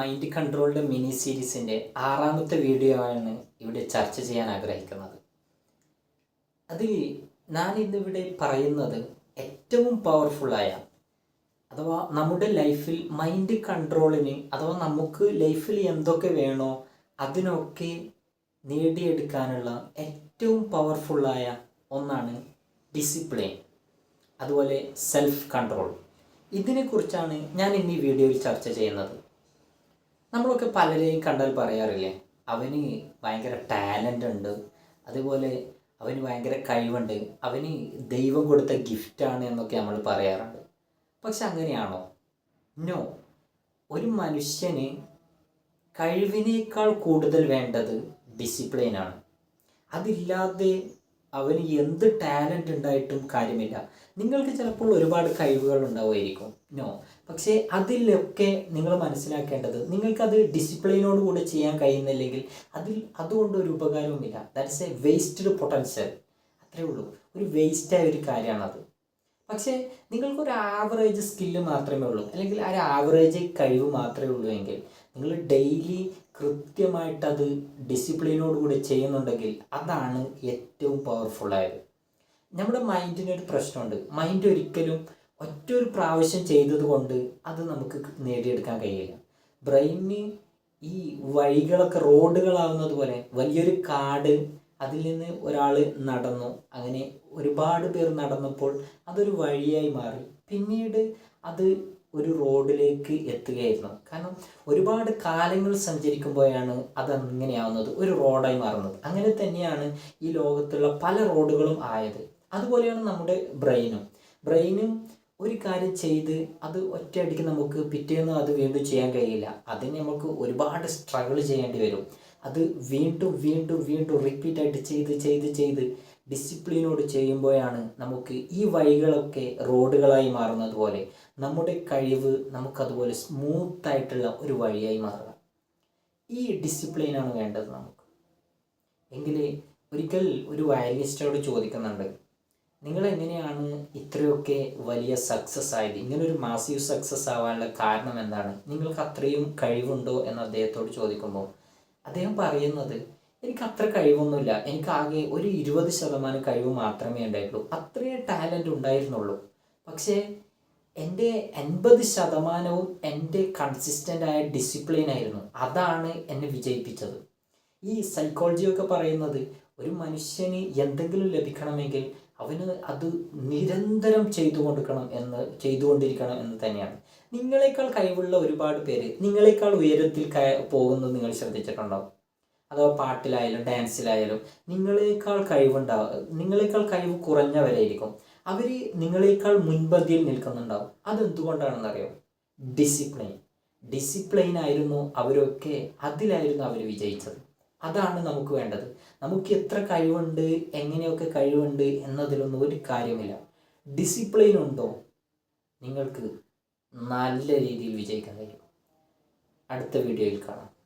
Mind controlled mini സീരീസിന്റെ ആറാമത്തെ video ആണ് ഇവിടെ ചർച്ച ചെയ്യാൻ ആഗ്രഹിക്കുന്നത്. അതിൽ ഞാൻ ഇന്നിവിടെ പറയുന്നത് ഏറ്റവും പവർഫുള്ളായ അഥവാ നമ്മുടെ ലൈഫിൽ മൈൻഡ് കൺട്രോളിന് അഥവാ നമുക്ക് ലൈഫിൽ എന്തൊക്കെ വേണോ അതിനൊക്കെ നേടിയെടുക്കാനുള്ള ഏറ്റവും പവർഫുള്ളായ ഒന്നാണ് ഡിസിപ്ലിൻ അതുപോലെ സെൽഫ് കൺട്രോൾ ഇതിനെക്കുറിച്ചാണ് ഞാൻ ഇന്ന് ഈ വീഡിയോയിൽ ചർച്ച ചെയ്യുന്നത്. നമ്മളൊക്കെ പലരെയും കണ്ടാൽ പറയാറില്ലേ അവന് ഭയങ്കര ടാലന്റ് ഉണ്ട് അതുപോലെ അവന് ഭയങ്കര കഴിവുണ്ട് അവന് ദൈവം കൊടുത്ത ഗിഫ്റ്റാണ് എന്നൊക്കെ നമ്മൾ പറയാറുണ്ട്. പക്ഷെ അങ്ങനെയാണോ? നോ ഒരു മനുഷ്യന് കഴിവിനേക്കാൾ കൂടുതൽ വേണ്ടത് ഡിസിപ്ലിനാണ് അതില്ലാതെ അവന് എന്ത് ടാലന്റ് ഉണ്ടായിട്ടും കാര്യമില്ല. നിങ്ങൾക്ക് ചിലപ്പോൾ ഒരുപാട് കഴിവുകൾ ഉണ്ടാവുമായിരിക്കും. നോ പക്ഷേ അതിലൊക്കെ നിങ്ങൾ മനസ്സിലാക്കേണ്ടത് നിങ്ങൾക്കത് ഡിസിപ്ലിനോട് കൂടെ ചെയ്യാൻ കഴിയുന്നില്ലെങ്കിൽ അതിൽ അതുകൊണ്ട് ഒരു ഉപകാരവുമില്ല. ദാറ്റ്സ് എ വേസ്റ്റഡ് പൊട്ടൻഷ്യൽ അത്രേ ഉള്ളൂ. ഒരു വേസ്റ്റായ ഒരു കാര്യമാണത്. പക്ഷേ നിങ്ങൾക്കൊരു ആവറേജ് സ്കില്ല് മാത്രമേ ഉള്ളൂ. അല്ലെങ്കിൽ ഒരു ആവറേജ് കഴിവ് മാത്രമേ ഉള്ളൂ എങ്കിൽ നിങ്ങൾ ഡെയിലി കൃത്യമായിട്ടത് ഡിസിപ്ലിനോട് കൂടി ചെയ്യുന്നുണ്ടെങ്കിൽ അതാണ് ഏറ്റവും പവർഫുള്ളായത് നമ്മുടെ മൈൻഡിനൊരു പ്രശ്നമുണ്ട്. മൈൻഡ് ഒരിക്കലും ഒറ്റ ഒരു പ്രാവശ്യം ചെയ്തത് കൊണ്ട് അത് നമുക്ക് നേടിയെടുക്കാൻ കഴിയില്ല. ബ്രെയിന് ഈ വഴികളൊക്കെ റോഡുകളാവുന്നത് പോലെ വലിയൊരു കാട് അതിൽ നിന്ന് ഒരാൾ നടന്നു. അങ്ങനെ ഒരുപാട് പേർ നടന്നപ്പോൾ അതൊരു വഴിയായി മാറി. പിന്നീട് അത് ഒരു റോഡിലേക്ക് എത്തുകയായിരുന്നു. കാരണം ഒരുപാട് കാലങ്ങൾ സഞ്ചരിക്കുമ്പോഴാണ് അത് അങ്ങനെയാവുന്നത് ഒരു റോഡായി മാറുന്നത്. അങ്ങനെ തന്നെയാണ് ഈ ലോകത്തുള്ള പല റോഡുകളും ആയത്. അതുപോലെയാണ് നമ്മുടെ ബ്രെയിനും. ബ്രെയിനും ഒരു കാര്യം ചെയ്ത് അത് ഒറ്റയടിക്ക് നമുക്ക് പിറ്റേന്ന് അത് വീണ്ടും ചെയ്യാൻ കഴിയില്ല. അതിന് നമുക്ക് ഒരുപാട് സ്ട്രഗിൾ ചെയ്യേണ്ടി വരും. അത് വീണ്ടും വീണ്ടും വീണ്ടും റിപ്പീറ്റ് ആയിട്ട് ചെയ്ത് ചെയ്ത് ചെയ്ത് ഡിസിപ്ലിനോട് ചെയ്യുമ്പോഴാണ് നമുക്ക് ഈ വഴികളൊക്കെ റോഡുകളായി മാറുന്നത് പോലെ നമ്മുടെ കഴിവ് നമുക്കതുപോലെ സ്മൂത്തായിട്ടുള്ള ഒരു വഴിയായി മാറുക. ഈ ഡിസിപ്ലിനാണ് വേണ്ടത് നമുക്ക്. എങ്കിലേ ഒരിക്കൽ ഒരു വയലിനിസ്റ്റോട് ചോദിക്കുന്നുണ്ട് നിങ്ങൾ എങ്ങനെയാണ് ഇത്രയൊക്കെ വലിയ സക്സസ് ആയത്? ഇങ്ങനെ ഒരു മാസീവ് സക്സസ് ആവാനുള്ള കാരണം എന്താണ്? നിങ്ങൾക്ക് അത്രയും കഴിവുണ്ടോ എന്ന് അദ്ദേഹത്തോട് ചോദിക്കുമ്പോൾ അദ്ദേഹം പറയുന്നത് എനിക്ക് അത്ര കഴിവൊന്നുമില്ല. എനിക്ക് ആകെ ഒരു ഇരുപത് ശതമാനം കഴിവ് മാത്രമേ ഉണ്ടായിട്ടുള്ളൂ. അത്രയും ടാലന്റ് ഉണ്ടായിരുന്നുള്ളൂ. പക്ഷേ എന്റെ എൺപത് ശതമാനവും എന്റെ കൺസിസ്റ്റന്റ് ആയ ഡിസിപ്ലിൻ ആയിരുന്നു. അതാണ് എന്നെ വിജയിപ്പിച്ചത്. ഈ സൈക്കോളജിയൊക്കെ പറയുന്നത് ഒരു മനുഷ്യന് എന്തെങ്കിലും ലഭിക്കണമെങ്കിൽ അവന് അത് നിരന്തരം ചെയ്തു കൊടുക്കണം എന്ന് ചെയ്തുകൊണ്ടിരിക്കണം എന്ന് തന്നെയാണ്. നിങ്ങളെക്കാൾ കഴിവുള്ള ഒരുപാട് പേര് നിങ്ങളെക്കാൾ ഉയരത്തിൽ പോകുന്നത് നിങ്ങൾ ശ്രദ്ധിച്ചിട്ടുണ്ടാവും അഥവാ പാട്ടിലായാലും ഡാൻസിലായാലും നിങ്ങളെക്കാൾ കഴിവുണ്ടാവും നിങ്ങളെക്കാൾ കഴിവ് കുറഞ്ഞവരായിരിക്കും. അവർ നിങ്ങളെക്കാൾ മുൻപന്തിയിൽ നിൽക്കുന്നുണ്ടാവും. അതെന്തുകൊണ്ടാണെന്നറിയോ? ഡിസിപ്ലിൻ. ഡിസിപ്ലിൻ ആയിരുന്നു അവരൊക്കെ അതിലായിരുന്നു അവർ വിജയിച്ചത്. അതാണ് നമുക്ക് വേണ്ടത്. നമുക്ക് എത്ര കഴിവുണ്ട് എങ്ങനെയൊക്കെ കഴിവുണ്ട് എന്നതിലൊന്നും ഒരു കാര്യമില്ല. ഡിസിപ്ലിൻ ഉണ്ടോ? നിങ്ങൾക്ക് നല്ല രീതിയിൽ വിജയിക്കാൻ കഴിയും. അടുത്ത വീഡിയോയിൽ കാണാം.